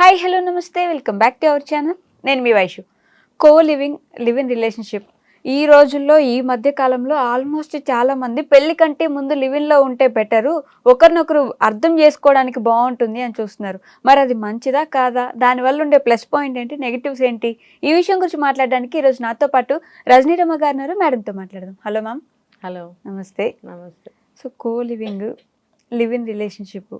Hi hello నమస్తే. Welcome back to our channel. నేను మీ Vaishu. Co living live in relationship ఈ రోజుల్లో ఈ మధ్య కాలంలో ఆల్మోస్ట్ చాలా మంది పెళ్ళి కంటే ముందు లివిన్లో ఉంటే బెటరు ఒకరినొకరు అర్థం చేసుకోవడానికి బాగుంటుంది అని చూస్తున్నారు. మరి అది మంచిదా కాదా? దానివల్ల ఉండే ప్లస్ పాయింట్ ఏంటి? నెగిటివ్స్ ఏంటి? ఈ విషయం గురించి మాట్లాడడానికి ఈరోజు నాతో పాటు రజనీరమ్మ గారు ఉన్నారు. మేడంతో మాట్లాడదాం. Hello ma'am. హలో. నమస్తే. నమస్తే. So co living live in relationship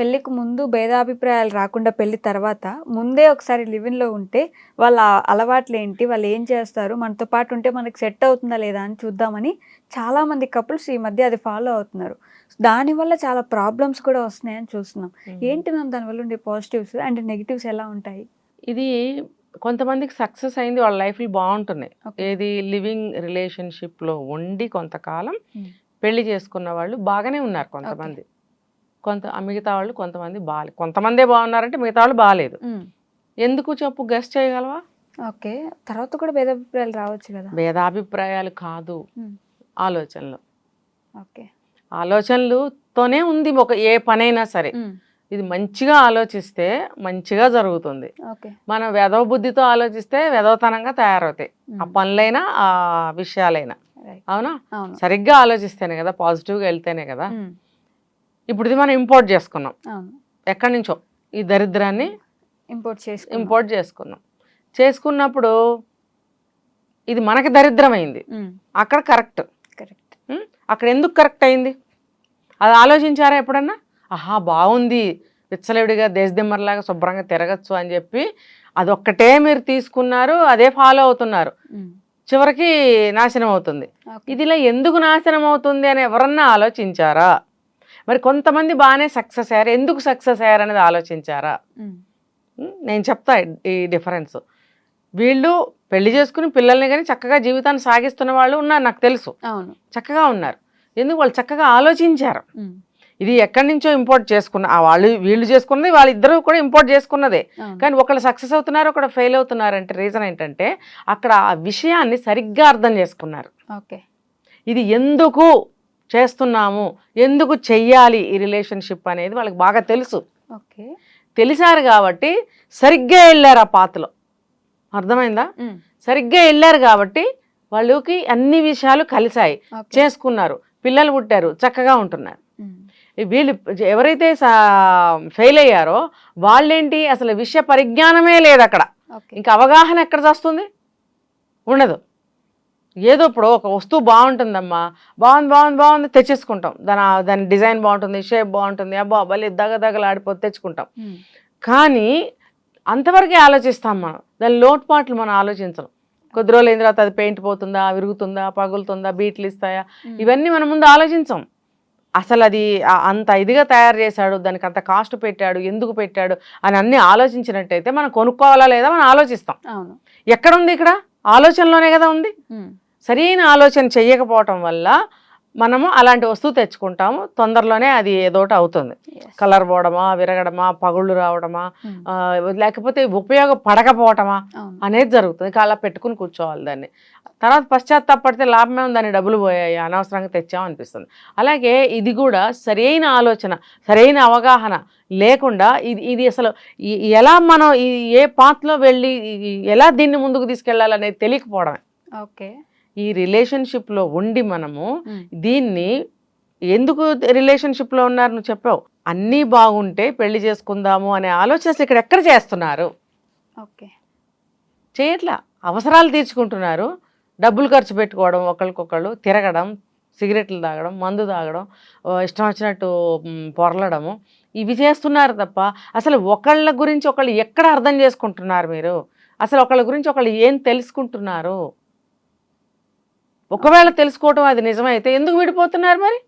పెళ్ళికి ముందు భేదాభిప్రాయాలు రాకుండా పెళ్ళి తర్వాత ముందే ఒకసారి లివిన్లో ఉంటే వాళ్ళ అలవాట్లు ఏంటి వాళ్ళు ఏం చేస్తారు? మనతో పాటు ఉంటే మనకి సెట్ అవుతుందా లేదా అని చూద్దామని చాలామంది కపుల్స్ ఈ మధ్య అది ఫాలో అవుతున్నారు. దానివల్ల చాలా ప్రాబ్లమ్స్ కూడా వస్తున్నాయని చూస్తున్నాం. ఏంటి మ్యామ్ దానివల్ల ఉండే పాజిటివ్స్ అండ్ నెగిటివ్స్ ఎలా ఉంటాయి? ఇది కొంతమందికి సక్సెస్ అయింది వాళ్ళ లైఫ్లో బాగుంటున్నాయి. ఏది లివింగ్ రిలేషన్షిప్లో ఉండి కొంతకాలం. పెళ్ళి చేసుకున్న వాళ్ళు బాగానే ఉన్నారు కొంతమంది. కొంత మిగతా వాళ్ళు కొంతమంది బాగాలేదు కొంతమందే బాగున్నారంటే మిగతా వాళ్ళు బాగాలేదు ఎందుకు చెప్పు గెస్ట్ చేయగలవా? ఓకే. తర్వాత కూడా భేదాభిప్రాయాలు రావచ్చు కదా. భేదాభిప్రాయాలు కాదు. ఆలోచనలు. ఓకే. ఆలోచనలుతోనే ఉంది ఒక ఏ పనైనా సరే. ఇది మంచిగా ఆలోచిస్తే మంచిగా జరుగుతుంది. మనం వెధవ బుద్ధితో ఆలోచిస్తే వెధవతనంగా తయారవుతాయి. ఆ పనులైనా ఆ విషయాలైనా. అవునా? సరిగ్గా ఆలోచిస్తేనే కదా పాజిటివ్గా వెళ్తేనే కదా. ఇప్పుడు ఇది మనం ఇంపోర్ట్ చేసుకున్నాం. ఎక్కడి నుంచో ఈ దరిద్రాన్ని ఇంపోర్ట్ చేసి ఇంపోర్ట్ చేసుకున్నాం. చేసుకున్నప్పుడు ఇది మనకి దరిద్రమైంది. అక్కడ కరెక్ట్. కరెక్ట్? అక్కడ ఎందుకు కరెక్ట్ అయింది? అది ఆలోచించారా ఎప్పుడన్నా? ఆహా బాగుంది. విచ్చలవిడిగా దేశదిమ్మర్లాగా శుభ్రంగా తిరగచ్చు అని చెప్పి అదొక్కటే మీరు తీసుకున్నారు అదే ఫాలో అవుతున్నారు. చివరికి నాశనం అవుతుంది. ఇది ఇలా ఎందుకు నాశనం అవుతుంది అని ఎవరన్నా ఆలోచించారా? మరి కొంతమంది బాగానే సక్సెస్ అయ్యారు. ఎందుకు సక్సెస్ అయ్యారు అనేది ఆలోచించారా? నేను చెప్తా ఈ డిఫరెన్స్ వీళ్ళు పెళ్ళి చేసుకుని పిల్లల్ని కానీ చక్కగా జీవితాన్ని సాగిస్తున్న వాళ్ళు ఉన్నారు నాకు తెలుసు. అవును. చక్కగా ఉన్నారు. ఎందుకు? వాళ్ళు చక్కగా ఆలోచించారు. ఇది ఎక్కడి నుంచో ఇంపోర్ట్ చేసుకున్న ఆ వాళ్ళు వీళ్ళు చేసుకున్నది వాళ్ళిద్దరూ కూడా ఇంపోర్ట్ చేసుకున్నదే. కానీ ఒకళ్ళు సక్సెస్ అవుతున్నారు ఒకళ్ళు ఫెయిల్ అవుతున్నారు అంటే రీజన్ ఏంటంటే అక్కడ ఆ విషయాన్ని సరిగ్గా అర్థం చేసుకున్నారు. ఓకే. ఇది ఎందుకు చేస్తున్నాము ఎందుకు చెయ్యాలి ఈ రిలేషన్షిప్ అనేది వాళ్ళకి బాగా తెలుసు. ఓకే. తెలిసారు కాబట్టి సరిగ్గా వెళ్ళారు ఆ పాతలో. అర్థమైందా? సరిగ్గా వెళ్ళారు కాబట్టి వాళ్ళకి అన్ని విషయాలు కలిసాయి చేసుకున్నారు పిల్లలు పుట్టారు చక్కగా ఉంటున్నారు. వీళ్ళు ఎవరైతే ఫెయిల్ అయ్యారో వాళ్ళేంటి? అసలు విషయ పరిజ్ఞానమే లేదు అక్కడ ఇంకా అవగాహన ఎక్కడ వస్తుంది ఉండదు. ఏదో ఇప్పుడు ఒక వస్తువు బాగుంటుందమ్మా. బాగుంది బాగుంది బాగుంది తెచ్చేసుకుంటాం. దాని దాని డిజైన్ బాగుంటుంది షేప్ బాగుంటుంది అబ్బా భలే దగ దగలాడిపోతే తెచ్చుకుంటాం కానీ అంతవరకే ఆలోచిస్తాం మనం. దాని లోటుపాట్లు మనం ఆలోచించం కొద్ది రోజులు అయిన తర్వాత అది పెయింట్ పోతుందా విరుగుతుందా పగులుతుందా బీట్లు ఇస్తాయా? ఇవన్నీ మనం ముందు ఆలోచించాం. అసలు అది అంత ఇదిగా తయారు చేశాడు దానికి అంత కాస్ట్ పెట్టాడు ఎందుకు పెట్టాడు అని అన్ని ఆలోచించినట్టయితే మనం కొనుక్కోవాలా లేదా మనం ఆలోచిస్తాం. ఎక్కడ ఉంది ఇక్కడ? ఆలోచనలోనే కదా ఉంది. సరైన ఆలోచన చెయ్యకపోవటం వల్ల మనము అలాంటి వస్తువు తెచ్చుకుంటాము. తొందరలోనే అది ఏదోటి అవుతుంది. కలర్ పోవడమా విరగడమా పగుళ్ళు రావడమా ఆ, లేకపోతే ఉపయోగపడకపోవటమా అనేది జరుగుతుంది. అలా పెట్టుకుని కూర్చోవాలి దాన్ని. తర్వాత పశ్చాత్తాపడితే లాభమే ఉంది దాని డబ్బులు పోయాయి అనవసరంగా తెచ్చాం అనిపిస్తుంది. అలాగే ఇది కూడా సరైన ఆలోచన సరైన అవగాహన లేకుండా ఇది ఇది అసలు ఎలా మనం ఈ ఏ పాత్లో వెళ్ళి ఎలా దీన్ని ముందుకు తీసుకెళ్ళాలనేది తెలియకపోవడమే. ఓకే. ఈ రిలేషన్షిప్లో ఉండి మనము దీన్ని ఎందుకు రిలేషన్షిప్లో ఉన్నారు నువ్వు చెప్పావు. అన్నీ బాగుంటే పెళ్ళి చేసుకుందాము అనే ఆలోచన ఇక్కడ ఎక్కడ చేస్తున్నారు? ఓకే. చేయట్లా. అవసరాలు తీర్చుకుంటున్నారు. డబ్బులు ఖర్చు పెట్టుకోవడం ఒకరికొకళ్ళు తిరగడం సిగరెట్లు తాగడం మందు తాగడం ఇష్టం వచ్చినట్టు పొరలడము. ఇవి చేస్తున్నారు తప్ప అసలు ఒకళ్ళ గురించి ఒకళ్ళు ఎక్కడ అర్థం చేసుకుంటున్నారు మీరు? అసలు ఒకళ్ళ గురించి ఒకళ్ళు ఏం తెలుసుకుంటున్నారు? ఒకవేళ తెలుసుకోవటం అది నిజమైతే ఎందుకు విడిపోతున్నారు మరి?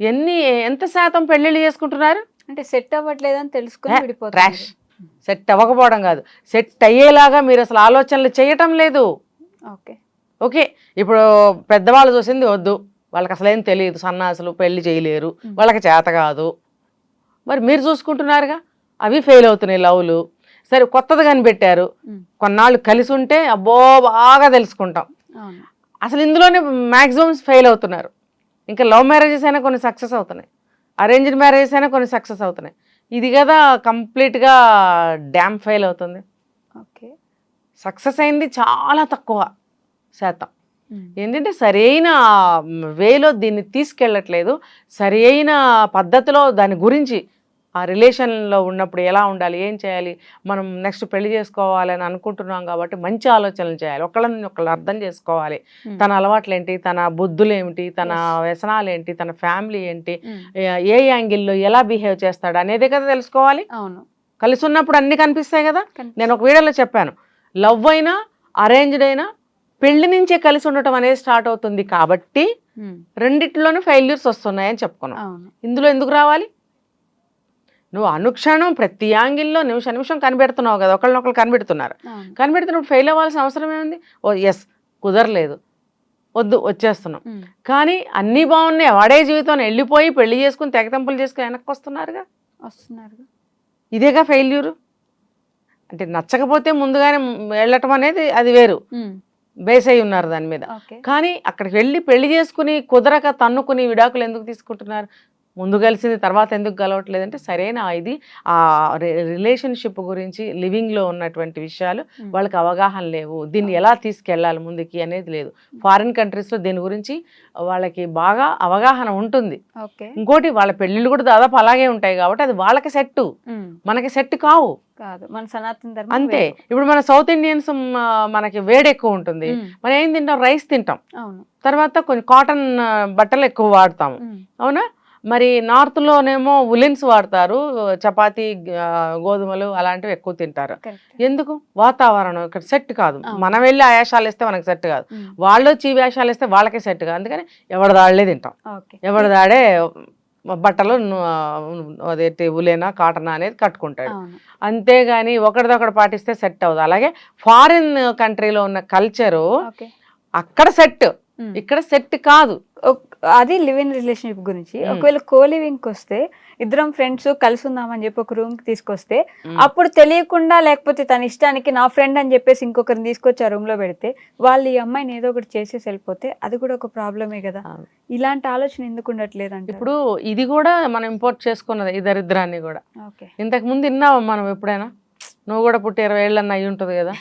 ఎన్ని ఎంత శాతం పెళ్ళిళ్ళు చేసుకుంటున్నారు? అంటే సెట్ అవ్వట్లేదని తెలుసుకుని విడిపోతారు సెట్ అవ్వకపోవడం కాదు. సెట్ అయ్యేలాగా మీరు అసలు ఆలోచనలు చేయటం లేదు. ఓకే. ఓకే ఇప్పుడు పెద్దవాళ్ళు చూసింది వద్దు. వాళ్ళకి అసలు ఏం తెలియదు. సన్నాసులు పెళ్ళి చేయలేరు. వాళ్ళకి చేత కాదు. మరి మీరు చూసుకుంటున్నారుగా? అవి ఫెయిల్ అవుతున్నాయి లవ్లు. సరే కొత్తది కనిపెట్టారు. కొన్నాళ్ళు కలిసి ఉంటే అబ్బో బాగా తెలుసుకుంటాం. అసలు ఇందులోనే మ్యాక్సిమం ఫెయిల్ అవుతున్నారు. ఇంకా లవ్ మ్యారేజెస్ అయినా కొన్ని సక్సెస్ అవుతున్నాయి. అరేంజ్డ్ మ్యారేజెస్ అయినా కొన్ని సక్సెస్ అవుతున్నాయి. ఇది కదా కంప్లీట్గా డ్యామ్ ఫెయిల్ అవుతుంది. ఓకే సక్సెస్ అయింది చాలా తక్కువ శాతం. ఏంటంటే సరైన వేలో దీన్ని తీసుకెళ్ళట్లేదు. సరైన పద్ధతిలో దాని గురించి ఆ రిలేషన్లో ఉన్నప్పుడు ఎలా ఉండాలి? ఏం చేయాలి? మనం నెక్స్ట్ పెళ్ళి చేసుకోవాలి అని అనుకుంటున్నాం కాబట్టి మంచి ఆలోచనలు చేయాలి. ఒకళ్ళని ఒకళ్ళు అర్థం చేసుకోవాలి. తన అలవాట్లు ఏంటి తన బుద్ధులు ఏమిటి తన. వ్యసనాలు ఏంటి తన ఫ్యామిలీ ఏంటి? ఏ- యాంగిల్లో ఎలా బిహేవ్ చేస్తాడు అనేదే కదా తెలుసుకోవాలి. అవును. కలిసి ఉన్నప్పుడు అన్ని కనిపిస్తాయి కదా. నేను ఒక వీడియోలో చెప్పాను. లవ్ అయినా అరేంజ్డ్ అయినా పెళ్ళి నుంచే కలిసి ఉండటం అనేది స్టార్ట్ అవుతుంది కాబట్టి రెండిట్లోనూ ఫెయిల్యూర్స్ వస్తున్నాయని చెప్పుకున్నాం. ఇందులో ఎందుకు రావాలి? నువ్వు అనుక్షణం ప్రతి యాంగిల్లో నిమిషం నిమిషం కనిపెడుతున్నావు కదా ఒకళ్ళనొకళ్ళు కనిపెడుతున్నారు. కనిపెడుతున్నప్పుడు ఫెయిల్ అవ్వాల్సిన అవసరం ఏముంది? ఓ ఎస్ కుదరలేదు. వద్దు వచ్చేస్తున్నాం. కానీ అన్నీ బాగున్నాయి వాడే జీవితం వెళ్ళిపోయి పెళ్ళి చేసుకుని తెగతంపులు చేసుకుని వెనక్కి వస్తున్నారుగా? వస్తున్నారు ఇదేగా ఫెయిల్యూరు అంటే నచ్చకపోతే ముందుగానే వెళ్ళటం అనేది అది వేరు. బేస్ అయి ఉన్నారు దాని మీద. కానీ అక్కడికి వెళ్ళి పెళ్ళి చేసుకుని కుదరక తన్నుకుని విడాకులు ఎందుకు తీసుకుంటున్నారు? ముందు కలిసింది తర్వాత ఎందుకు కలవట్లేదు అంటే సరైన ఇది ఆ రిలేషన్షిప్ గురించి లివింగ్లో ఉన్నటువంటి విషయాలు. వాళ్ళకి అవగాహన లేవు. దీన్ని ఎలా తీసుకెళ్ళాలి ముందుకి అనేది లేదు. ఫారిన్ కంట్రీస్లో దీని గురించి వాళ్ళకి బాగా అవగాహన ఉంటుంది. ఇంకోటి వాళ్ళ పెళ్ళిళ్ళు కూడా దాదాపు అలాగే ఉంటాయి కాబట్టి అది వాళ్ళకి సెట్ మనకి సెట్ కావు. కాదు. మన సనాతన ధర్మం అంతే. ఇప్పుడు మన సౌత్ ఇండియన్స్ మనకి వేడి ఎక్కువ ఉంటుంది. మనం ఏం తింటాం? రైస్ తింటాం. అవును. తర్వాత కొంచెం కాటన్ బట్టలు ఎక్కువ వాడతాము. అవునా? మరి నార్త్లోనేమో ఉలెన్స్ వాడతారు చపాతీ గోధుమలు అలాంటివి ఎక్కువ తింటారు. ఎందుకు? వాతావరణం ఇక్కడ సెట్ కాదు. మనం వెళ్ళి ఆ వేషాలు ఇస్తే మనకి సెట్ కాదు. వాళ్ళు వచ్చి వేషాలు ఇస్తే వాళ్ళకే సెట్ కాదు. అందుకని ఎవరి దాళ్ళే తింటాం. ఓకే. ఎవరి దాడే బట్టలు అదేంటి ఉలేనా కాటనా అనేది కట్టుకుంటాడు. అంతేగాని ఒకరిదొకడు పాటిస్తే సెట్ అవ్వదు. అలాగే ఫారిన్ కంట్రీలో ఉన్న కల్చరు అక్కడ సెట్. ఇక్కడ సెట్ కాదు. అది లివ్ ఇన్ రిలేషన్షిప్ గురించి. మ్మ్. ఒకవేళ కో లివింగ్ వస్తే ఇద్దరం ఫ్రెండ్స్ కలిసి ఉందామని చెప్పి ఒక రూమ్కి తీసుకొస్తే మ్మ్. అప్పుడు తెలియకుండా లేకపోతే తన ఇష్టానికి నా ఫ్రెండ్ అని చెప్పేసి ఇంకొకరిని తీసుకొచ్చి ఆ రూమ్లో పెడితే వాళ్ళు ఈ అమ్మాయిని ఏదో ఒకటి చేసేసి వెళ్ళిపోతే అది కూడా ఒక ప్రాబ్లమే కదా. ఇలాంటి ఆలోచన ఎందుకు ఉండట్లేదు అంటే ఇప్పుడు ఇది కూడా మనం ఇంపోర్ట్ చేసుకున్నది ఈ దరిద్రాన్ని కూడా. ఇంతకు ముందు విన్నావా మనం ఎప్పుడైనా? నువ్వు కూడా పుట్టి ఇరవై ఏళ్ళన్న అయి ఉంటుంది కదా.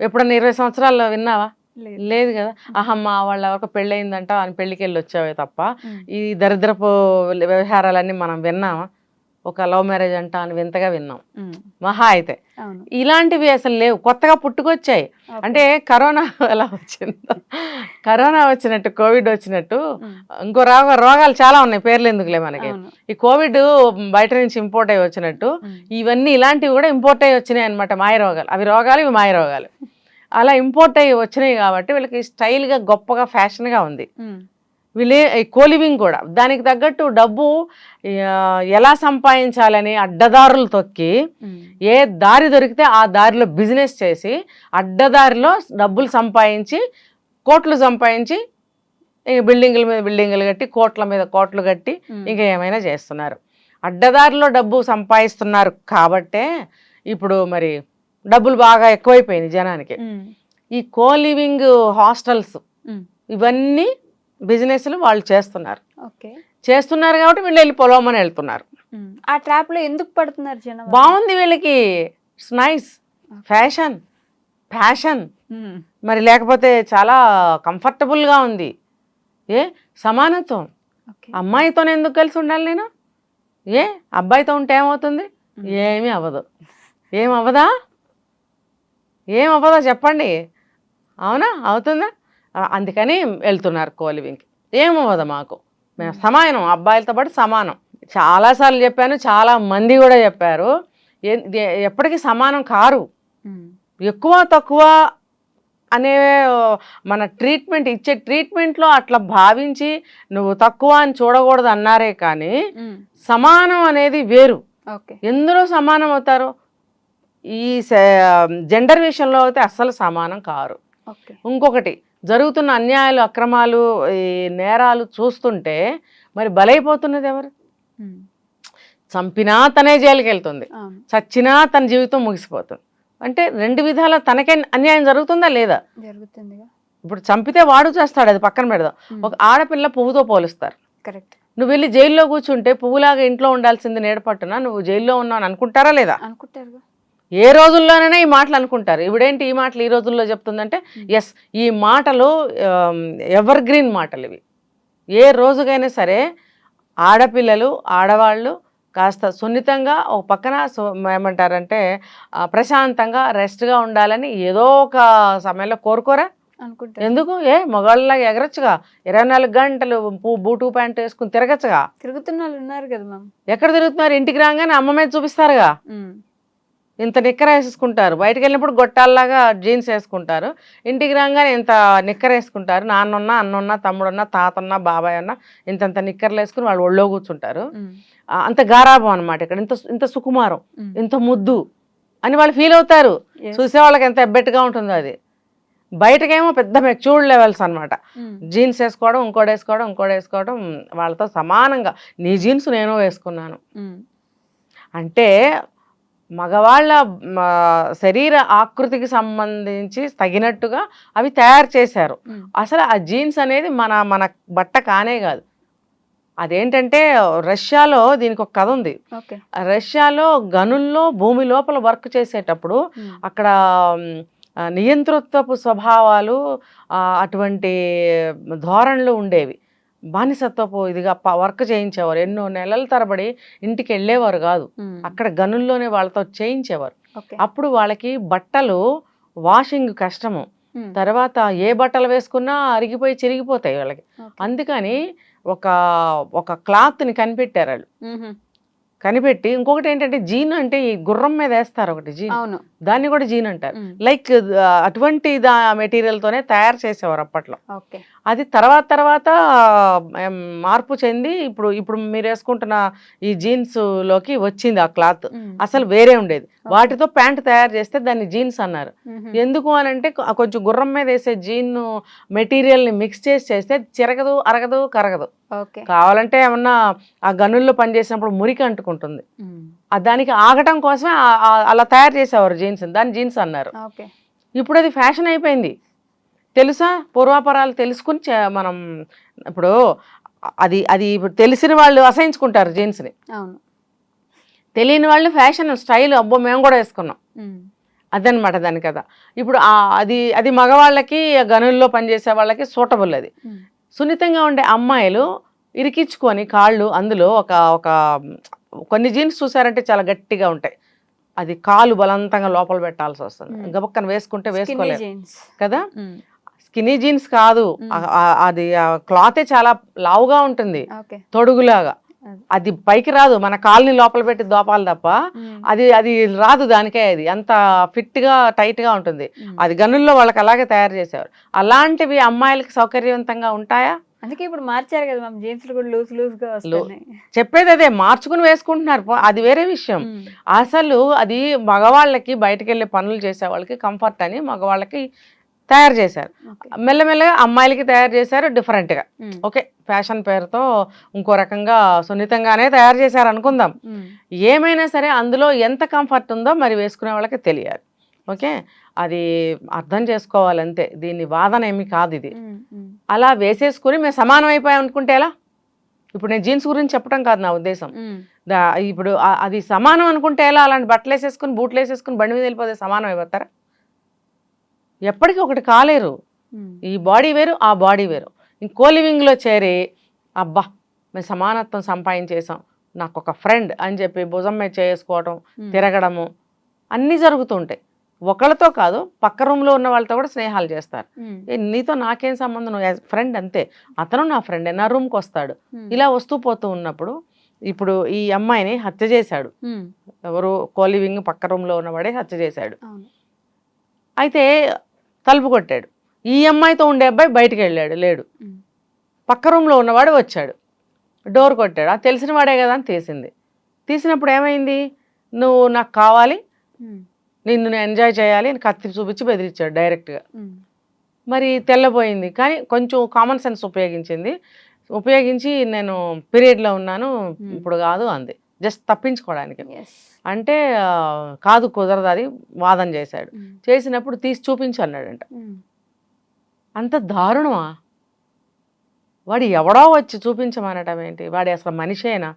ఎప్పుడన్నా ఇరవై సంవత్సరాల్లో విన్నావా? లేదు. కదా. అహమ్మ వాళ్ళ ఒక పెళ్ళయిందంట అని పెళ్ళికి వెళ్ళి వచ్చావే తప్ప. ఈ దరిద్రపు వ్యవహారాలన్నీ మనం విన్నామా? ఒక లవ్ మ్యారేజ్ అంట అని వింతగా విన్నాం. మహా అయితే. ఇలాంటివి అసలు లేవు. కొత్తగా పుట్టుకొచ్చాయి. అంటే కరోనా ఎలా వచ్చిందో. కరోనా వచ్చినట్టు కోవిడ్ వచ్చినట్టు. ఇంకో రోగ రోగాలు చాలా ఉన్నాయి. పేర్లు ఎందుకులే మనకి? ఈ కోవిడ్ బయట నుంచి ఇంపోర్ట్ అయ్యి వచ్చినట్టు. ఇవన్నీ ఇలాంటివి కూడా ఇంపోర్ట్ అయ్యి వచ్చినాయి అనమాట మాయ రోగాలు. అవి రోగాలు ఇవి మాయ రోగాలు. అలా ఇంపోర్ట్ అయ్యి వచ్చినాయి కాబట్టి వీళ్ళకి స్టైల్గా గొప్పగా ఫ్యాషన్గా ఉంది. వీళ్ళే కోలివింగ్ కూడా దానికి తగ్గట్టు డబ్బు ఎలా సంపాదించాలని అడ్డదారులు తొక్కి. ఏ దారి దొరికితే ఆ దారిలో బిజినెస్ చేసి అడ్డదారిలో డబ్బులు సంపాదించి కోట్లు సంపాదించి ఇంక బిల్డింగుల మీద బిల్డింగులు కట్టి కోట్ల మీద కోట్లు కట్టి. ఇంకా ఏమైనా చేస్తున్నారు అడ్డదారిలో డబ్బు సంపాదిస్తున్నారు కాబట్టే ఇప్పుడు మరి డబ్బులు బాగా ఎక్కువైపోయినాయి జనానికి. ఈ కో లివింగ్ హాస్టల్స్. ఇవన్నీ బిజినెస్లు వాళ్ళు చేస్తున్నారు. ఓకే. చేస్తున్నారు కాబట్టి వీళ్ళు వెళ్ళి పొలవమని వెళ్తున్నారు. ఆ ట్రాప్లో ఎందుకు పడుతున్నారు జనం బాగుంది వీళ్ళకి. Nice fashion fashion. మరి లేకపోతే చాలా కంఫర్టబుల్గా ఉంది. ఏ? సమానత్వం. ఓకే. అమ్మాయితో ఎందుకు కలిసి ఉండాలి నేను? ఏ? అబ్బాయితో ఉంటే ఏమవుతుంది. ఏమీ అవ్వదు. ఏం అవ్వదా ఏం అవ్వదా చెప్పండి. అవునా? అవుతుందా? అందుకని వెళ్తున్నారు కోలివింగ్కి ఏమవ్వదు మాకు. మేము సమానం అబ్బాయిలతో పాటు సమానం. చాలాసార్లు చెప్పాను చాలా మంది కూడా చెప్పారు. ఎప్పటికీ సమానం కారు. ఎక్కువ తక్కువ అనే మన ట్రీట్మెంట్ ఇచ్చే ట్రీట్మెంట్లో అట్లా భావించి నువ్వు తక్కువ అని చూడకూడదు అన్నారే కానీ. సమానం అనేది వేరు. ఓకే. ఎందులో సమానం అవుతారు? ఈ జెండర్ విషయంలో అయితే అస్సలు సమానం కారు. ఇంకొకటి జరుగుతున్న అన్యాయాలు అక్రమాలు ఈ నేరాలు చూస్తుంటే మరి బలైపోతున్నది ఎవరు. చంపినా తనే జైలుకి వెళ్తుంది చచ్చినా తన జీవితం ముగిసిపోతుంది. అంటే రెండు విధాల తనకే అన్యాయం జరుగుతుందా లేదా? జరుగుతుందిగా ఇప్పుడు చంపితే వాడు చేస్తాడు అది పక్కన పెడదాం. ఒక ఆడపిల్ల పువ్వుతో పోలుస్తారు. కరెక్ట్. నువ్వు వెళ్ళి జైల్లో కూర్చుంటే పువ్వులాగా ఇంట్లో ఉండాల్సింది నీడపట్టున నువ్వు జైల్లో ఉన్నావు అని అనుకుంటారా లేదా? అనుకుంటారు ఏ రోజుల్లోనైనా ఈ మాటలు అనుకుంటారు. ఇవిడేంటి ఈ మాటలు ఈ రోజుల్లో చెప్తుందంటే ఎస్ ఈ మాటలు ఎవర్ గ్రీన్ మాటలు ఇవి. ఏ రోజుకైనా సరే ఆడపిల్లలు ఆడవాళ్ళు కాస్త సున్నితంగా ఒక పక్కన ఏమంటారంటే ప్రశాంతంగా రెస్ట్గా ఉండాలని ఏదో ఒక సమయంలో కోరుకోరా? అనుకుంటారు ఎందుకు? ఏ మగాళ్ళలాగా ఎగరొచ్చుగా. ఇరవై నాలుగు గంటలు బూటు ప్యాంట్ వేసుకుని తిరగచ్చుగా. తిరుగుతున్న వాళ్ళు ఉన్నారు కదా మ్యామ్. ఎక్కడ తిరుగుతున్నారు? ఇంటికి రాగానే అమ్మ మీద చూపిస్తారుగా. ఇంత నిక్కర వేసేసుకుంటారు. బయటకు వెళ్ళినప్పుడు గొట్టాల్లాగా జీన్స్ వేసుకుంటారు. ఇంటికి రాగానే ఇంత నిక్కర వేసుకుంటారు. నాన్నున్నా అన్నున్నా తమ్ముడున్నా తాతన్నా బాబాయ్ అన్న ఇంతంత నిక్కర్లు వేసుకుని వాళ్ళు ఒళ్ళో కూర్చుంటారు. అంత గారాబం అనమాట ఇక్కడ. ఇంత ఇంత సుకుమారం. ఇంత ముద్దు అని వాళ్ళు ఫీల్ అవుతారు. చూసే వాళ్ళకి ఎంత ఎబ్బెట్టుగా ఉంటుందో అది. బయటకేమో పెద్ద మెచ్యూర్డ్ లెవెల్స్ అన్నమాట. జీన్స్ వేసుకోవడం ఇంకోటి వేసుకోవడం ఇంకోటి వేసుకోవడం వాళ్ళతో సమానంగా. నీ జీన్స్ నేను వేసుకున్నాను. అంటే మగవాళ్ళ శరీర ఆకృతికి సంబంధించి తగినట్టుగా అవి తయారు చేశారు. అసలు ఆ జీన్స్ అనేది మన మన బట్ట కానే కాదు. అదేంటంటే రష్యాలో దీనికి ఒక కథ ఉంది. రష్యాలో గనుల్లో భూమి లోపల వర్క్ చేసేటప్పుడు అక్కడ నియంతృత్వపు స్వభావాలు అటువంటి ధోరణులు ఉండేవి. బానిసత్వపు ఇదిగా వర్క్ చేయించేవారు. ఎన్నో నెలల తరబడి ఇంటికి వెళ్ళేవారు కాదు. అక్కడ గనుల్లోనే వాళ్ళతో చేయించేవారు. అప్పుడు వాళ్ళకి బట్టలు వాషింగ్ కష్టము. తర్వాత ఏ బట్టలు వేసుకున్నా అరిగిపోయి చిరిగిపోతాయి వాళ్ళకి. అందుకని ఒక ఒక క్లాత్ని కనిపెట్టారు వాళ్ళు. కనిపెట్టి ఇంకొకటి ఏంటంటే జీన్ అంటే ఈ గుర్రం మీద వేస్తారు ఒకటి జీన్. దాన్ని కూడా జీన్ అంటారు. లైక్ అటువంటి దా మెటీరియల్ తోనే తయారు చేసేవారు అప్పట్లో. అది తర్వాత తర్వాత మార్పు చెంది ఇప్పుడు ఇప్పుడు మీరు వేసుకుంటున్న ఈ జీన్స్లోకి వచ్చింది ఆ క్లాత్. అసలు వేరే ఉండేది. వాటితో ప్యాంట్ తయారు చేస్తే దాన్ని జీన్స్ అన్నారు. ఎందుకు అని అంటే కొంచెం గుర్రం మీద వేసే జీన్ మెటీరియల్ని మిక్స్ చేసి చేస్తే చిరగదు అరగదు కరగదు. కావాలంటే ఏమన్నా ఆ గనుల్లో పనిచేసినప్పుడు మురికి అంటుకుంటుంది. దానికి ఆగటం కోసమే అలా తయారు చేసేవారు జీన్స్ దాన్ని జీన్స్ అన్నారు. ఇప్పుడు అది ఫ్యాషన్ అయిపోయింది. తెలుసా పూర్వాపరాలు తెలుసుకుని మనం ఇప్పుడు అది అది ఇప్పుడు తెలిసిన వాళ్ళు అసహించుకుంటారు జీన్స్ని అవును తెలియని వాళ్ళు ఫ్యాషన్ స్టైల్ అబ్బో మేము కూడా వేసుకున్నాం. అదనమాట దాని కదా ఇప్పుడు అది అది మగవాళ్ళకి గనుల్లో పనిచేసే వాళ్ళకి సూటబుల్ అది. సున్నితంగా ఉండే అమ్మాయిలు ఇరికించుకొని కాళ్ళు అందులో ఒక ఒక కొన్ని జీన్స్ చూసారంటే చాలా గట్టిగా ఉంటాయి అది కాలు బలవంతంగా లోపల పెట్టాల్సి వస్తుంది. గబక్కన వేసుకుంటే వేసుకోలేదు. కదా. స్కినీ జీన్స్ కాదు. అది క్లాతే చాలా లావుగా ఉంటుంది. తొడుగులాగా. అది. పైకి రాదు. మన కాల్ని లోపల పెట్టి దోపాలి తప్ప. అది అది రాదు దానికే అది. అంత ఫిట్గా టైట్గా ఉంటుంది. అది గనుల్లో వాళ్ళకి అలాగే తయారు చేసేవారు. అలాంటివి అమ్మాయిలకి సౌకర్యవంతంగా ఉంటాయా? అందుకే ఇప్పుడు మార్చారు కదా మ్యామ్. జీన్స్లు కూడా లూజ్ లూజ్గా వస్తున్నాయి. చెప్పేది అదే. మార్చుకుని వేసుకుంటున్నారు. అది వేరే విషయం. అసలు అది మగవాళ్ళకి బయటకు వెళ్ళే పనులు చేసే వాళ్ళకి కంఫర్ట్ అని మగవాళ్ళకి తయారు చేశారు. మెల్లమెల్లగా అమ్మాయిలకి తయారు చేశారు డిఫరెంట్గా. ఓకే ఫ్యాషన్ పేరుతో ఇంకో రకంగా సున్నితంగానే తయారు చేశారు అనుకుందాం. ఏమైనా సరే అందులో ఎంత కంఫర్ట్ ఉందో మరి వేసుకునే వాళ్ళకి తెలియాలి. ఓకే అది అర్థం చేసుకోవాలి అంతే దీన్ని వాదన ఏమి కాదు ఇది. అలా వేసేసుకుని మేము సమానం అయిపోయాం అనుకుంటే ఎలా? ఇప్పుడు నేను జీన్స్ గురించి చెప్పడం కాదు నా ఉద్దేశం. ఇప్పుడు అది సమానం అనుకుంటే ఎలా? అలాంటి బట్టలు వేసేసుకుని బూట్లు వేసేసుకుని బండి మీద వెళ్ళిపోతే సమానం అయిపోతారా? ఎప్పటికీ ఒకటి కాలేరు. ఈ బాడీ వేరు ఆ బాడీ వేరు. ఇంకో లివింగ్లో చేరి అబ్బా మేము సమానత్వం సంపాదించేసాం నాకు ఒక ఫ్రెండ్ అని చెప్పి భుజం మీద చేసుకోవటం ఉమ్. తిరగడము అన్నీ జరుగుతుంటాయి ఒకళ్ళతో కాదు పక్క రూమ్లో ఉన్న వాళ్ళతో కూడా స్నేహాలు చేస్తారు. నీతో నాకేం సంబంధం నువ్వు ఫ్రెండ్ అంతే. అతను నా ఫ్రెండ్ నా రూమ్కి వస్తాడు. ఇలా వస్తూ పోతూ ఉన్నప్పుడు ఇప్పుడు ఈ అమ్మాయిని హత్య చేశాడు. ఎవరు కోలివింగ్ పక్క రూమ్లో ఉన్నవాడే హత్య చేశాడు. అయితే తలుపు కొట్టాడు. ఈ అమ్మాయితో ఉండే అబ్బాయి బయటికి వెళ్ళాడు లేడు. పక్క రూమ్లో ఉన్నవాడు వచ్చాడు. డోర్ కొట్టాడు. ఆ తెలిసిన వాడే కదా అని తీసింది. తీసినప్పుడు ఏమైంది? నువ్వు నాకు కావాలి. నిన్ను ఎంజాయ్ చేయాలి అని కత్తి చూపించి బెదిరించాడు డైరెక్ట్గా. మరి తెల్లబోయింది. కానీ కొంచెం కామన్ సెన్స్ ఉపయోగించింది. ఉపయోగించి నేను పీరియడ్లో ఉన్నాను ఇప్పుడు కాదు అంది. జస్ట్ తప్పించుకోవడానికి. అంటే కాదు కుదరదు అది వాదన చేశాడు. చేసినప్పుడు తీసి చూపించు అన్నాడంట. అంత దారుణమా? వాడు ఎవడో వచ్చి చూపించమనటం ఏంటి? వాడి అసలు మనిషేనా?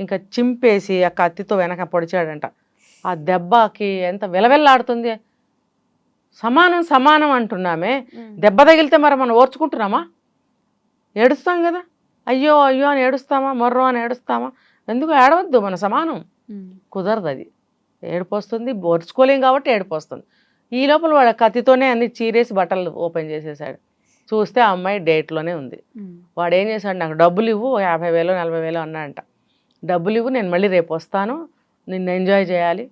ఇంకా చింపేసి ఆ కత్తితో వెనక పొడిచాడంట. ఆ దెబ్బకి ఎంత విలవిల్లాడుతుంది? సమానం సమానం అంటున్నామే. దెబ్బ తగిలితే మరి మనం ఓర్చుకుంటున్నామా? ఏడుస్తాం కదా. అయ్యో అయ్యో అని ఏడుస్తామా? మొర్రో అని ఏడుస్తామా? ఎందుకు ఏడవద్దు? మన సమానం. కుదరదు అది ఏడుపు వస్తుంది ఓర్చుకోలేం కాబట్టి ఏడుపు వస్తుంది ఈ లోపల వాడు కత్తితోనే అన్ని చీరేసి బట్టలు ఓపెన్ చేసేసాడు. చూస్తే ఆ అమ్మాయి డేట్లోనే ఉంది. వాడు ఏం చేశాడు నాకు డబ్బులు ఇవ్వు యాభై వేలు నలభై వేలు అన్నాడంట. డబ్బులు ఇవ్వు నేను మళ్ళీ రేపు వస్తాను నిన్ను ఎంజాయ్ చేయాలి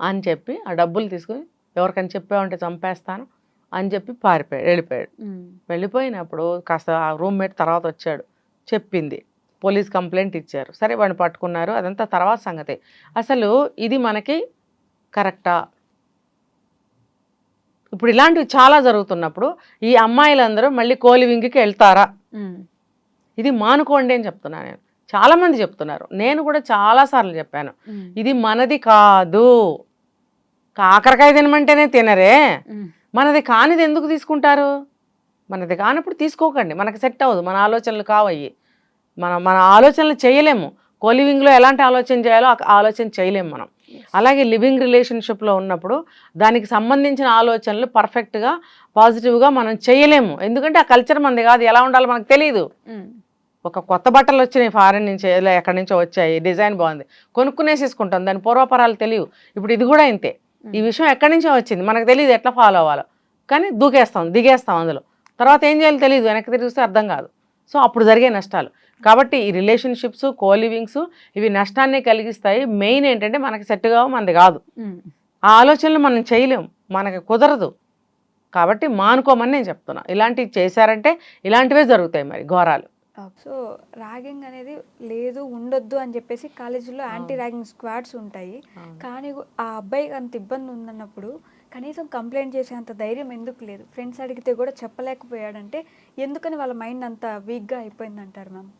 అని చెప్పి ఆ డబ్బులు తీసుకుని ఎవరికని చెప్పావంటే చంపేస్తాను అని చెప్పి పారిపోయాడు వెళ్ళిపోయాడు. వెళ్ళిపోయినప్పుడు కాస్త ఆ రూమ్మేట్ తర్వాత వచ్చాడు చెప్పింది. పోలీస్ కంప్లైంట్ ఇచ్చారు. సరే వాడిని పట్టుకున్నారు. అదంతా తర్వాత సంగతి. అసలు ఇది మనకి కరెక్టా? ఇప్పుడు ఇలాంటివి చాలా జరుగుతున్నప్పుడు ఈ అమ్మాయిలందరూ మళ్ళీ కోలివింగికి వెళ్తారా? ఇది మానుకోండి అని చెప్తున్నాను నేను. చాలామంది చెప్తున్నారు. నేను కూడా చాలాసార్లు చెప్పాను. ఇది మనది కాదు. కాకరకాయ తినమంటేనే తినరే. మనది కానిది ఎందుకు తీసుకుంటారు? మనది కానప్పుడు తీసుకోకండి. మనకి సెట్ అవ్వదు. మన ఆలోచనలు కావయ్యి. మన మన ఆలోచనలు చేయలేము. కోలివింగ్లో ఎలాంటి ఆలోచన చేయాలో ఆలోచన చేయలేము మనం. అలాగే లివింగ్ రిలేషన్షిప్లో ఉన్నప్పుడు దానికి సంబంధించిన ఆలోచనలు పర్ఫెక్ట్గా పాజిటివ్గా మనం చేయలేము. ఎందుకంటే ఆ కల్చర్ మనది కాదు. ఎలా ఉండాలో మనకు తెలియదు ఒక కొత్త బట్టలు వచ్చినాయి ఫారెన్ నుంచి ఎక్కడి నుంచో వచ్చాయి డిజైన్ బాగుంది. కొనుక్కునేసేసుకుంటాం. దాని పూర్వపరాలు తెలియవు. ఇప్పుడు ఇది కూడా ఇంతే. ఈ విషయం ఎక్కడి నుంచో వచ్చింది. మనకు తెలియదు ఎట్లా ఫాలో అవ్వాలో. కానీ దూకేస్తాం దిగేస్తాం అందులో. తర్వాత ఏం చేయాలో తెలియదు వెనక్కి తిరిగిస్తే అర్థం కాదు. సో అప్పుడు జరిగే నష్టాలు. కాబట్టి ఈ రిలేషన్షిప్స్ కోలివింగ్స్ ఇవి నష్టాన్ని కలిగిస్తాయి. మెయిన్ ఏంటంటే మనకి సెట్ కావు మనది కాదు. ఆ ఆలోచనలు మనం చేయలేం మనకి కుదరదు. కాబట్టి మానుకోమని నేను చెప్తున్నా. ఇలాంటివి చేశారంటే ఇలాంటివే జరుగుతాయి మరి ఘోరాలు. సో ర్యాగింగ్ అనేది లేదు ఉండొద్దు అని చెప్పేసి కాలేజీలో యాంటీ ర్యాగింగ్ స్క్వాడ్స్ ఉంటాయి. కానీ ఆ అబ్బాయికి అంత ఇబ్బంది ఉందన్నప్పుడు కనీసం కంప్లైంట్ చేసేంత ధైర్యం ఎందుకు లేదు? ఫ్రెండ్స్ అడిగితే కూడా చెప్పలేకపోయాడంటే ఎందుకని వాళ్ళ మైండ్ అంత వీక్గా అయిపోయింది అంటారు మ్యామ్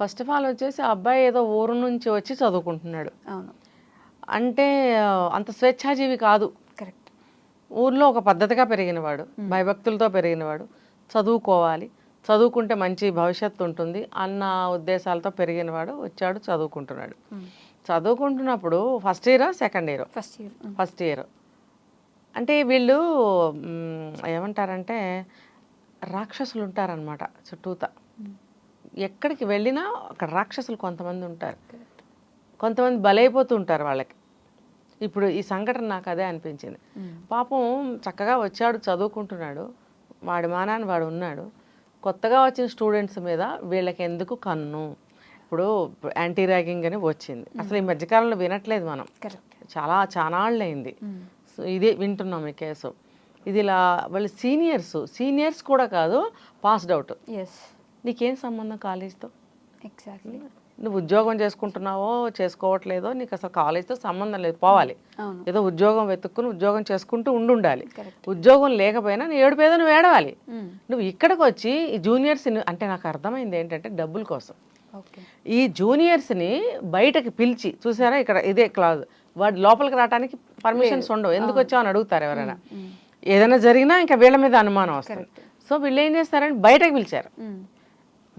ఫస్ట్ ఆఫ్ ఆల్ వచ్చేసి ఆ అబ్బాయి ఏదో ఊరు నుంచి వచ్చి చదువుకుంటున్నాడు. అవును. అంటే అంత స్వేచ్ఛాజీవి కాదు. కరెక్ట్. ఊర్లో ఒక పద్ధతిగా పెరిగినవాడు భయభక్తులతో పెరిగినవాడు. చదువుకోవాలి. చదువుకుంటే మంచి భవిష్యత్తు ఉంటుంది అన్న ఉద్దేశాలతో పెరిగినవాడు వచ్చాడు చదువుకుంటున్నాడు. చదువుకుంటున్నప్పుడు first year second year? First year. First year. అంటే వీళ్ళు ఏమంటారంటే రాక్షసులు ఉంటారనమాట చుట్టూత. ఎక్కడికి వెళ్ళినా అక్కడ రాక్షసులు కొంతమంది ఉంటారు. కొంతమంది బలైపోతూ ఉంటారు వాళ్ళకి. ఇప్పుడు ఈ సంఘటన నాకు అదే అనిపించింది. పాపం చక్కగా వచ్చాడు చదువుకుంటున్నాడు వాడి మానాన్ని వాడు ఉన్నాడు. కొత్తగా వచ్చిన స్టూడెంట్స్ మీద వీళ్ళకి ఎందుకు కన్ను? ఇప్పుడు యాంటీ ర్యాగింగ్ అని వచ్చింది. అసలు ఈ మధ్యకాలంలో వినట్లేదు మనం. చాలా చానాళ్ళైంది. సో ఇదే వింటున్నాం ఈ కేసు. ఇది ఇలా వాళ్ళు సీనియర్స్ సీనియర్స్ కూడా కాదు పాస్డ్ అవుట్. నీకేం సంబంధం కాలేజ్తో? ఎగ్జాక్ట్లీ నువ్వు ఉద్యోగం చేసుకుంటున్నావో చేసుకోవట్లేదో నీకు అసలు కాలేజ్తో సంబంధం లేదు. పోవాలి. ఏదో ఉద్యోగం వెతుక్కుని ఉద్యోగం చేసుకుంటూ ఉండుండాలి. కరెక్ట్ ఉద్యోగం లేకపోయినా నీ ఏడుపేదో నువ్వు ఏడవాలి. నువ్వు ఇక్కడికి వచ్చి ఈ జూనియర్స్ అంటే నాకు అర్థమైంది ఏంటంటే డబ్బుల కోసం. ఈ జూనియర్స్ని బయటకి పిలిచి చూసారా ఇక్కడ ఇదే క్లాజ్. వాడు లోపలికి రావడానికి పర్మిషన్స్ ఉండవు. ఎందుకు వచ్చావు అని అడుగుతారు ఎవరైనా. ఏదైనా జరిగినా ఇంకా వీళ్ళ మీద అనుమానం వస్తుంది. సో వీళ్ళు ఏం చేస్తారంటే బయటకు పిలిచారు.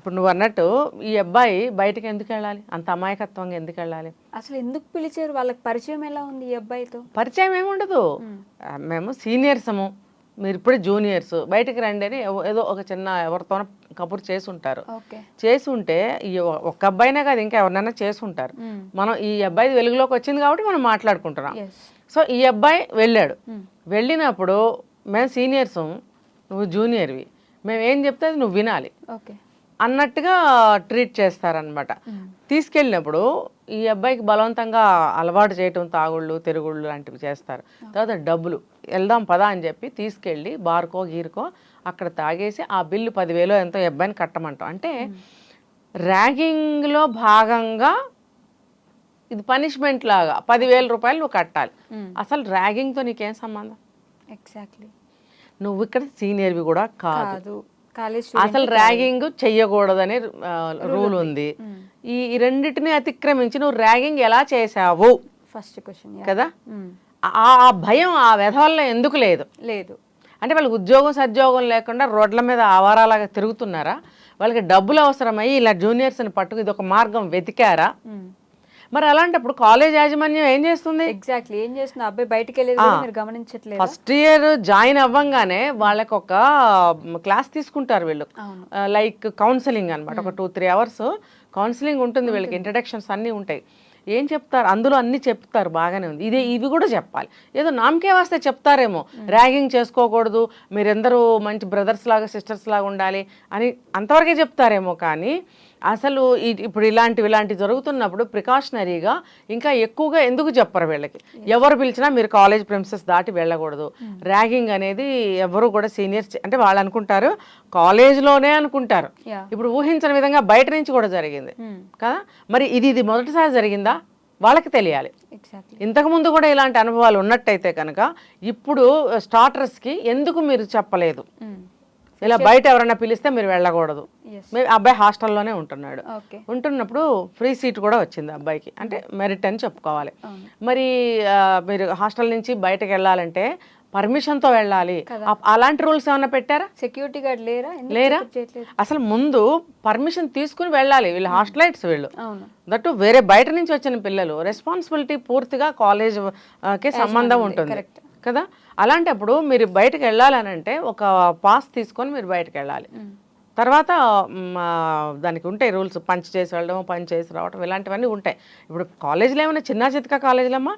ఇప్పుడు నువ్వు అన్నట్టు ఈ అబ్బాయి బయటకు ఎందుకు వెళ్ళాలి? అంత అమాయకత్వంగా ఎందుకు వెళ్ళాలి? అసలు ఎందుకు పిలిచారు? వాళ్ళకి పరిచయం ఎలా ఉంది ఈ అబ్బాయితో? పరిచయం ఏముండదు ఆ, మేము సీనియర్సము. మీరు ఇప్పుడే జూనియర్స్. బయటికి రండి అని ఏదో ఒక చిన్న ఎవరితోనో కబుర్ చేసి ఉంటారు ఓకే. చేసి ఉంటే ఈ ఒక్క అబ్బాయినే కాదు ఇంకా ఎవరినైనా చేసి ఉంటారు మనం ఈ అబ్బాయి వెలుగులోకి వచ్చింది కాబట్టి మనం మాట్లాడుకుంటున్నాం. సో ఈ అబ్బాయి వెళ్ళాడు. వెళ్ళినప్పుడు మేము సీనియర్స్. నువ్వు జూనియర్వి. మేము ఏం చెప్తే అది నువ్వు వినాలి. ఓకే. అన్నట్టుగా ట్రీట్ చేస్తారనమాట తీసుకెళ్ళినప్పుడు ఈ అబ్బాయికి బలవంతంగా అలవాటు చేయటం తాగుళ్ళు తిరుగుళ్ళు లాంటివి చేస్తారు. తర్వాత డబ్బులు. వెళ్దాం పదా అని చెప్పి తీసుకెళ్ళి బార్కో గీరుకో అక్కడ తాగేసి ఆ బిల్లు పదివేలు ఎంతో అబ్బాయిని కట్టమంటాం. అంటే ర్యాగింగ్లో భాగంగా ఇది పనిష్మెంట్ లాగా పదివేల రూపాయలు నువ్వు కట్టాలి. అసలు ర్యాగింగ్తో నీకేం సంబంధం? ఎగ్జాక్ట్లీ. నువ్వు ఇక్కడ సీనియర్వి కూడా కాదు. అసలు ర్యాగింగ్ చెయ్యకూడదని రూల్ ఉంది. ఈ రెండింటిని అతిక్రమించి నువ్వు ర్యాగింగ్ ఎలా చేసావు ఫస్ట్ క్వశ్చన్ కదా? ఆ ఆ భయం ఆ వెధవల్లో ఎందుకు లేదు? లేదు. అంటే వాళ్ళకి ఉద్యోగం సద్యోగం లేకుండా రోడ్ల మీద ఆవారాలాగా తిరుగుతున్నారా? వాళ్ళకి డబ్బులు అవసరమై ఇలా జూనియర్స్ని పట్టుకు ఇది ఒక మార్గం వెతికారా? మరి అలాంటప్పుడు కాలేజ్ యాజమాన్యం ఏం చేస్తుంది? ఎగ్జాక్ట్లీ ఏం చేస్తున్నా అబ్బాయి బయటికి వెళ్ళేది కూడా మీరు గమనించట్లేదు? ఫస్ట్ ఇయర్ జాయిన్ అవ్వంగానే వాళ్ళకి ఒక క్లాస్ తీసుకుంటారు వీళ్ళు. లైక్ కౌన్సిలింగ్ అన్నమాట. ఒక టూ త్రీ అవర్స్ కౌన్సిలింగ్ ఉంటుంది వీళ్ళకి. ఇంట్రడక్షన్స్ అన్నీ ఉంటాయి. ఏం చెప్తారు? అందులో అన్ని చెప్తారు. బాగానే ఉంది. ఇదే ఇవి కూడా చెప్పాలి. ఏదో నామకే వస్తే చెప్తారేమో. ర్యాగింగ్ చేసుకోకూడదు. మీరెందరూ మంచి బ్రదర్స్ లాగా సిస్టర్స్ లాగా ఉండాలి అని అంతవరకే చెప్తారేమో కానీ అసలు ఇప్పుడు ఇలాంటివి ఇలాంటివి జరుగుతున్నప్పుడు ప్రికాషనరీగా ఇంకా ఎక్కువగా ఎందుకు చెప్పరు వీళ్ళకి? ఎవరు పిలిచినా మీరు కాలేజ్ ప్రిన్సెస్ దాటి వెళ్ళకూడదు. ర్యాగింగ్ అనేది ఎవరు కూడా సీనియర్స్ అంటే వాళ్ళు అనుకుంటారు కాలేజ్లోనే అనుకుంటారు. ఇప్పుడు ఊహించని విధంగా బయట నుంచి కూడా జరిగింది. కదా? మరి ఇది ఇది మొదటిసారి జరిగిందా? వాళ్ళకి తెలియాలి. ఇంతకుముందు కూడా ఇలాంటి అనుభవాలు ఉన్నట్టయితే కనుక ఇప్పుడు స్టార్టర్స్కి ఎందుకు మీరు చెప్పలేదు? ఇలా బయట ఎవరైనా పిలిస్తే మీరు వెళ్ళకూడదు. అబ్బాయి హాస్టల్లోనే ఉంటున్నాడు. ఉంటున్నప్పుడు ఫ్రీ సీట్ కూడా వచ్చింది అబ్బాయికి. అంటే మెరిట్ అని చెప్పుకోవాలి. మరి మీరు హాస్టల్ నుంచి బయటకు వెళ్ళాలంటే పర్మిషన్తో వెళ్ళాలి. అలాంటి రూల్స్ ఏమైనా పెట్టారా? సెక్యూరిటీ గార్డ్ లేరా? లేరా? అసలు ముందు పర్మిషన్ తీసుకుని వెళ్ళాలి వీళ్ళు హాస్టలైట్స్ వీళ్ళు. దట్టు వేరే బయట నుంచి వచ్చిన పిల్లలు రెస్పాన్సిబిలిటీ పూర్తిగా కాలేజ్కి సంబంధం ఉంటుంది. కదా? అలాంటప్పుడు మీరు బయటకు వెళ్ళాలని అంటే ఒక పాస్ తీసుకొని మీరు బయటకు వెళ్ళాలి. తర్వాత దానికి ఉంటాయి రూల్స్. పంచ్ చేసి వెళ్ళడం పంచ్ చేసి రావడం ఇలాంటివన్నీ ఉంటాయి. ఇప్పుడు కాలేజీలు ఏమైనా చిన్న చితక కాలేజీలమ్మా?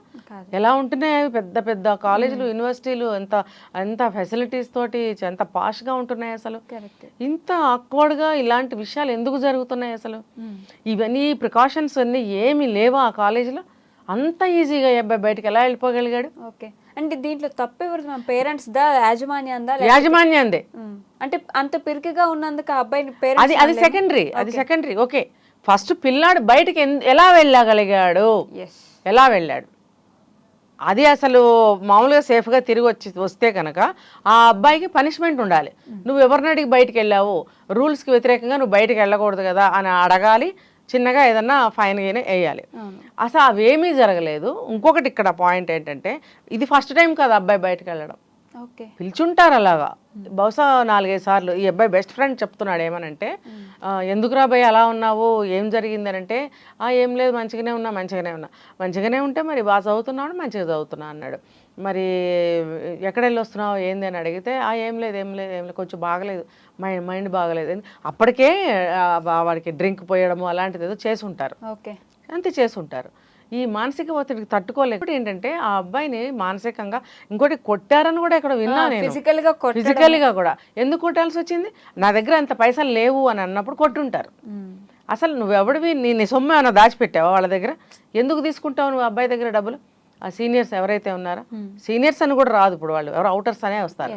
ఎలా ఉంటున్నాయి అవి? పెద్ద పెద్ద కాలేజీలు యూనివర్సిటీలు ఎంత ఎంత ఫెసిలిటీస్ తోటి ఎంత పాష్గా ఉంటున్నాయి అసలు? ఇంత ఆక్వర్డ్గా ఇలాంటి విషయాలు ఎందుకు జరుగుతున్నాయి అసలు? ఇవన్నీ ప్రికాషన్స్ అన్నీ ఏమీ లేవా ఆ కాలేజీలో? అంత ఈజీగా ఈ అబ్బాయి బయటకు ఎలా వెళ్ళిపోగలిగాడు? ఓకే. అంటే దీంట్లో తప్పు ఎవరు మన పేరెంట్స్ దా యాజమాన్యందా లే- యాజమాన్యందే. అంటే అంత పిరికిగా ఉన్నందుకు ఆ అబ్బాయిని అది పేరెంట్స్ అది సెకండరీ అది సెకండరీ ఓకే. ఫస్ట్ పిల్లాడు బయటికి ఎలా వెళ్ళగలిగాడు? ఎలా వెళ్ళాడు? అది అసలు మామూలుగా సేఫ్గా తిరిగి వచ్చి వస్తే కనుక ఆ అబ్బాయికి పనిష్మెంట్ ఉండాలి. నువ్వు ఎవరిని అడిగి బయటికి వెళ్ళావు? రూల్స్కి వ్యతిరేకంగా నువ్వు బయటికి వెళ్ళకూడదు కదా అని అడగాలి. చిన్నగా ఏదన్నా ఫైన్ గానే వేయాలి. అసలు అవేమీ జరగలేదు. ఇంకొకటి ఇక్కడ పాయింట్ ఏంటంటే ఇది ఫస్ట్ టైం కదా అబ్బాయి బయటకు వెళ్ళడం. ఓకే. పిలిచుంటారు అలాగా. బహుశా నాలుగైదు సార్లు ఈ అబ్బాయి బెస్ట్ ఫ్రెండ్ చెప్తున్నాడు ఏమనంటే "ఆ, ఎందుకురా భయ్ అలా ఉన్నావు? ఏం జరిగింది? అని అంటే "ఆ, ఏం లేదు మంచిగానే ఉన్నా మంచిగానే ఉన్నా. మంచిగానే ఉంటే మరి బాగా చదువుతున్నావు అంటే మంచిగా చదువుతున్నా అన్నాడు. మరి ఎక్కడ వెళ్ళి వస్తున్నావు ఏంది అని అడిగితే ఆ ఏం లేదు ఏం లేదు ఏం లేదు కొంచెం బాగలేదు మైండ్ మైండ్ బాగలేదు అని. అప్పటికే వాడికి డ్రింక్ పోయడము అలాంటిది ఏదో చేసి ఉంటారు. ఓకే. అంతే చేసి ఉంటారు. ఈ మానసిక ఒత్తిడికి తట్టుకోలేక ఇంకోటి ఏంటంటే ఆ అబ్బాయిని మానసికంగా ఇంకోటి కొట్టారని కూడా ఇక్కడ విన్నా నేను. ఫిజికల్గా కొట్ట ఫిజికల్గా కూడా. ఎందుకు కొట్టాల్సి వచ్చింది? నా దగ్గర అంత పైసలు లేవు అని అన్నప్పుడు కొట్టుంటారు. అసలు నువ్వెవడివి? నీ నీ సొమ్ము ఏమైనా దాచిపెట్టావా వాళ్ళ దగ్గర? ఎందుకు తీసుకుంటావు నువ్వు అబ్బాయి దగ్గర డబ్బులు? ఆ సీనియర్స్ ఎవరైతే ఉన్నారో సీనియర్స్ అని కూడా రాదు ఇప్పుడు వాళ్ళు. ఎవరు అవుటర్స్ అనే వస్తారు.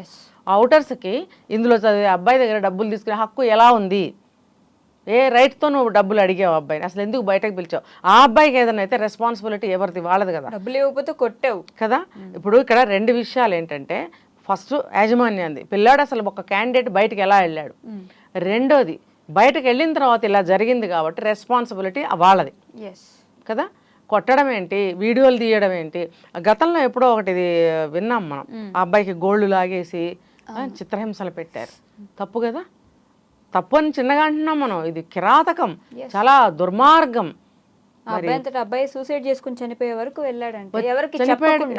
అవుటర్స్కి ఇందులో చదివే అబ్బాయి దగ్గర డబ్బులు తీసుకునే హక్కు ఎలా ఉంది? ఏ రైట్తో నువ్వు డబ్బులు అడిగావు అబ్బాయిని? అసలు ఎందుకు బయటకు పిలిచావు? ఆ అబ్బాయికి ఏదైనా అయితే రెస్పాన్సిబిలిటీ ఎవరిది? వాళ్ళది కదా. డబ్బులు ఇవ్వకపోతే కొట్టావు. కదా? ఇప్పుడు ఇక్కడ రెండు విషయాలు ఏంటంటే ఫస్ట్ యాజమాన్యంది పిల్లాడు అసలు ఒక క్యాండిడేట్ బయటకు ఎలా వెళ్ళాడు? రెండోది బయటకు వెళ్ళిన తర్వాత ఇలా జరిగింది కాబట్టి రెస్పాన్సిబిలిటీ వాళ్ళది. కదా? కొట్టడం ఏంటి? వీడియోలు తీయడం ఏంటి? గతంలో ఎప్పుడో ఒకటి విన్నాం మనం. ఆ అబ్బాయికి గోల్డ్ లాగేసి చిత్రహింసలు పెట్టారు. తప్పు కదా? తప్పు అని చిన్నగా అంటున్నాం మనం. ఇది కిరాతకం. చాలా దుర్మార్గం. అబ్బాయి సూసైడ్ చేసుకుని చనిపోయే వరకు వెళ్ళాడంటే. ఎవరికి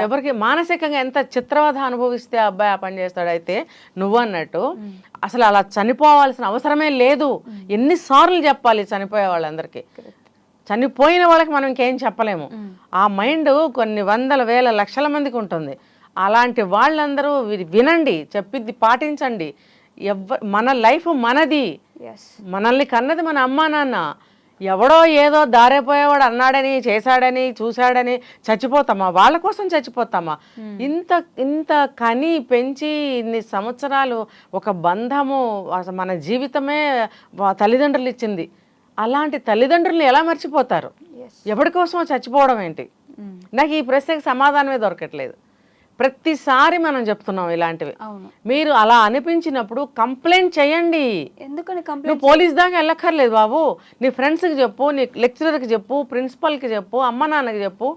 ఎవరికి మానసికంగా ఎంత చిత్రవధ అనుభవిస్తే ఆ అబ్బాయి ఆ పని చేస్తాడు అయితే నువ్వు అన్నట్టు అసలు అలా చనిపోవాల్సిన అవసరమే లేదు. ఎన్నిసార్లు చెప్పాలి చనిపోయే వాళ్ళందరికీ. చనిపోయిన వాళ్ళకి మనం ఇంకేం చెప్పలేము. ఆ మైండ్ కొన్ని వందల వేల లక్షల మందికి ఉంటుంది. అలాంటి వాళ్ళందరూ వినండి చెప్పింది పాటించండి. ఎవ మన లైఫ్ మనది. మనల్ని కన్నది మన అమ్మా నాన్న. ఎవడో ఏదో దారైపోయేవాడు అన్నాడని చేశాడని చూశాడని చచ్చిపోతామా? వాళ్ళ కోసం చచ్చిపోతామా? ఇంత ఇంత కని పెంచి ఇన్ని సంవత్సరాలు ఒక బంధము మన జీవితమే తల్లిదండ్రులు ఇచ్చింది. అలాంటి తల్లిదండ్రుల్ని ఎలా మర్చిపోతారు? ఎస్ ఎవరి కోసమో చచ్చిపోవడం ఏంటి? నాకు ఈ ప్రశ్నకి సమాధానమే దొరకట్లేదు. ప్రతిసారి మనం చెప్తున్నాం ఇలాంటివి. మీరు అలా అనిపించినప్పుడు కంప్లైంట్ చేయండి. ఎందుకని నువ్వు పోలీస్ దాకా వెళ్ళక్కర్లేదు బాబు. నీ ఫ్రెండ్స్కి చెప్పు నీ లెక్చరర్కి చెప్పు ప్రిన్సిపల్కి చెప్పు అమ్మ నాన్నకి చెప్పు.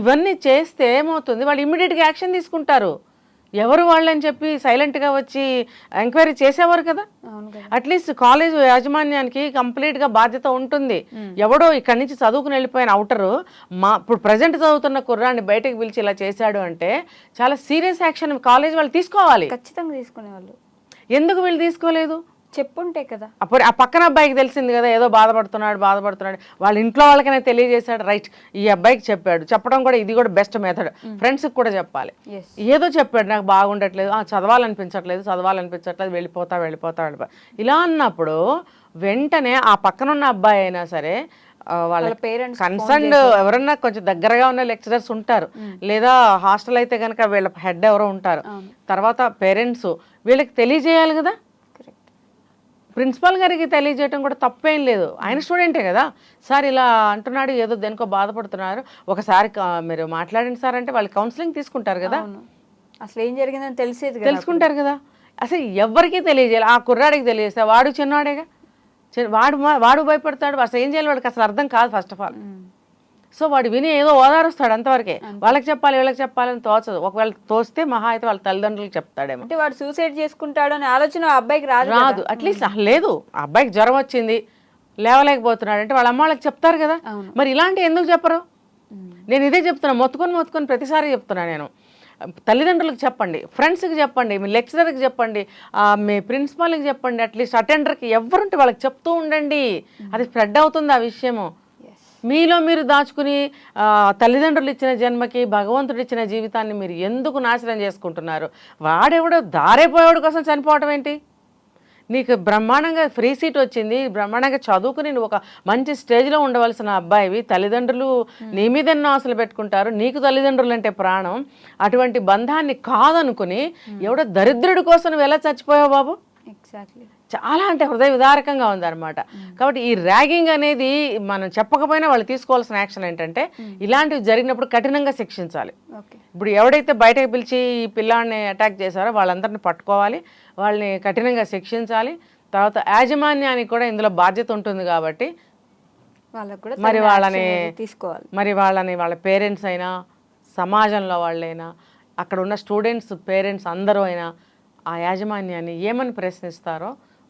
ఇవన్నీ చేస్తే ఏమవుతుంది? వాళ్ళు ఇమ్మీడియట్గా యాక్షన్ తీసుకుంటారు. ఎవరు వాళ్ళని చెప్పి సైలెంట్గా వచ్చి ఎంక్వైరీ చేసేవారు కదా? అట్లీస్ట్ కాలేజ్ యాజమాన్యానికి కంప్లీట్గా బాధ్యత ఉంటుంది. ఎవడో ఇక్కడి నుంచి చదువుకుని వెళ్ళిపోయిన అవుటరు మా ఇప్పుడు ప్రజెంట్ చదువుతున్న కుర్రాన్ని బయటకు పిలిచి ఇలా చేశాడు అంటే చాలా సీరియస్ యాక్షన్ కాలేజ్ వాళ్ళు తీసుకోవాలి. ఖచ్చితంగా తీసుకునేవాళ్ళు. ఎందుకు వీళ్ళు తీసుకోలేదు? చెప్పుంటే కదా. అప్పుడు ఆ పక్కన అబ్బాయికి తెలిసింది కదా ఏదో బాధపడుతున్నాడు బాధపడుతున్నాడు. వాళ్ళ ఇంట్లో వాళ్ళకైనా తెలియజేశాడు రైట్ ఈ అబ్బాయికి చెప్పాడు. చెప్పడం కూడా ఇది కూడా బెస్ట్ మెథడ్ ఫ్రెండ్స్కి కూడా చెప్పాలి. ఏదో చెప్పాడు నాకు బాగుండట్లేదు ఆ, చదవాలనిపించట్లేదు చదవాలనిపించట్లేదు వెళ్ళిపోతా వెళ్ళిపోతా వెళ్ళిపో ఇలా అన్నప్పుడు వెంటనే ఆ పక్కన ఉన్న అబ్బాయి అయినా సరే వాళ్ళ parents కన్సర్న్ ఎవరన్నా కొంచెం దగ్గరగా ఉన్న లెక్చరర్స్ ఉంటారు. లేదా హాస్టల్ అయితే కనుక వీళ్ళ హెడ్ ఎవరో ఉంటారు. తర్వాత పేరెంట్స్ వీళ్ళకి తెలియజేయాలి కదా? ప్రిన్సిపాల్ గారికి తెలియజేయడం కూడా తప్పేం లేదు. ఆయన స్టూడెంటే కదా. సార్ ఇలా అంటున్నాడు ఏదో దేనికో బాధపడుతున్నారు. ఒకసారి మీరు మాట్లాడండి సార్ అంటే వాళ్ళు కౌన్సిలింగ్ తీసుకుంటారు కదా. అసలు ఏం జరిగిందని తెలిసేది తెలుసుకుంటారు కదా. అసలు ఎవరికీ తెలియజేయాలి. ఆ కుర్రాడికి తెలియజేస్తే వాడు చిన్నవాడేగా? చిన్న- వాడు వాడు భయపడతాడు. అసలు ఏం చేయాలి వాడికి? అసలు అర్థం కాదు ఫస్ట్ ఆఫ్ ఆల్. సో వాడు విని ఏదో ఓదారుస్తాడు అంతవరకే. వాళ్ళకి చెప్పాలి వీళ్ళకి చెప్పాలని తోచదు. ఒకవేళ తోస్తే మహా అయితే వాళ్ళ తల్లిదండ్రులకు చెప్తాడేమో. అంటే వాడు సూసైడ్ చేసుకుంటాడు అనే ఆలోచన ఆ అబ్బాయికి రాదు. రాదు. అట్లీస్ట్ లేదు. ఆ అబ్బాయికి జ్వరం వచ్చింది లేవలేకపోతున్నాడు అంటే వాళ్ళ అమ్మ వాళ్ళకి చెప్తారు కదా. మరి ఇలాంటి ఎందుకు చెప్పరు. నేను ఇదే చెప్తున్నా మొత్తుకొని మొత్తుకొని ప్రతిసారి చెప్తున్నా నేను. తల్లిదండ్రులకు చెప్పండి ఫ్రెండ్స్కి చెప్పండి మీ లెక్చరర్కి చెప్పండి మీ ప్రిన్సిపాల్కి చెప్పండి అట్లీస్ట్ అటెండర్కి ఎవరుంటే వాళ్ళకి చెప్తూ ఉండండి. అది స్ప్రెడ్ అవుతుంది ఆ విషయము. మీలో మీరు దాచుకుని తల్లిదండ్రులు ఇచ్చిన జన్మకి భగవంతుడు ఇచ్చిన జీవితాన్ని మీరు ఎందుకు నాశనం చేసుకుంటున్నారు? వాడెవడో దారైపోయేవాడు కోసం చనిపోవటం ఏంటి? నీకు బ్రహ్మాండంగా ఫ్రీ సీట్ వచ్చింది బ్రహ్మాండంగా చదువుకుని నువ్వు ఒక మంచి స్టేజ్లో ఉండవలసిన అబ్బాయివి తల్లిదండ్రులు నీ మీద ఎన్నో ఆశలు పెట్టుకుంటారు నీకు తల్లిదండ్రులు అంటే ప్రాణం అటువంటి బంధాన్ని కాదనుకుని ఎవడో దరిద్రుడి కోసం నువ్వు ఎలా చచ్చిపోయావు బాబు? ఎగ్జాక్ట్లీ చాలా అంటే హృదయ విదారకంగా ఉందన్నమాట కాబట్టి ఈ ర్యాగింగ్ అనేది మనం చెప్పకపోయినా వాళ్ళు తీసుకోవాల్సిన యాక్షన్ ఏంటంటే ఇలాంటివి జరిగినప్పుడు కఠినంగా శిక్షించాలి. ఇప్పుడు ఎవడైతే బయటకు పిలిచి ఈ పిల్లాడిని అటాక్ చేశారో వాళ్ళందరిని పట్టుకోవాలి వాళ్ళని కఠినంగా శిక్షించాలి. తర్వాత యాజమాన్యానికి కూడా ఇందులో బాధ్యత ఉంటుంది కాబట్టి వాళ్ళకు కూడా మరి వాళ్ళని తీసుకోవాలి. మరి వాళ్ళని వాళ్ళ పేరెంట్స్ అయినా సమాజంలో వాళ్ళైనా అక్కడ ఉన్న స్టూడెంట్స్ పేరెంట్స్ అందరూ అయినా ఆ యాజమాన్యాన్ని ఏమని ప్రశ్నిస్తారో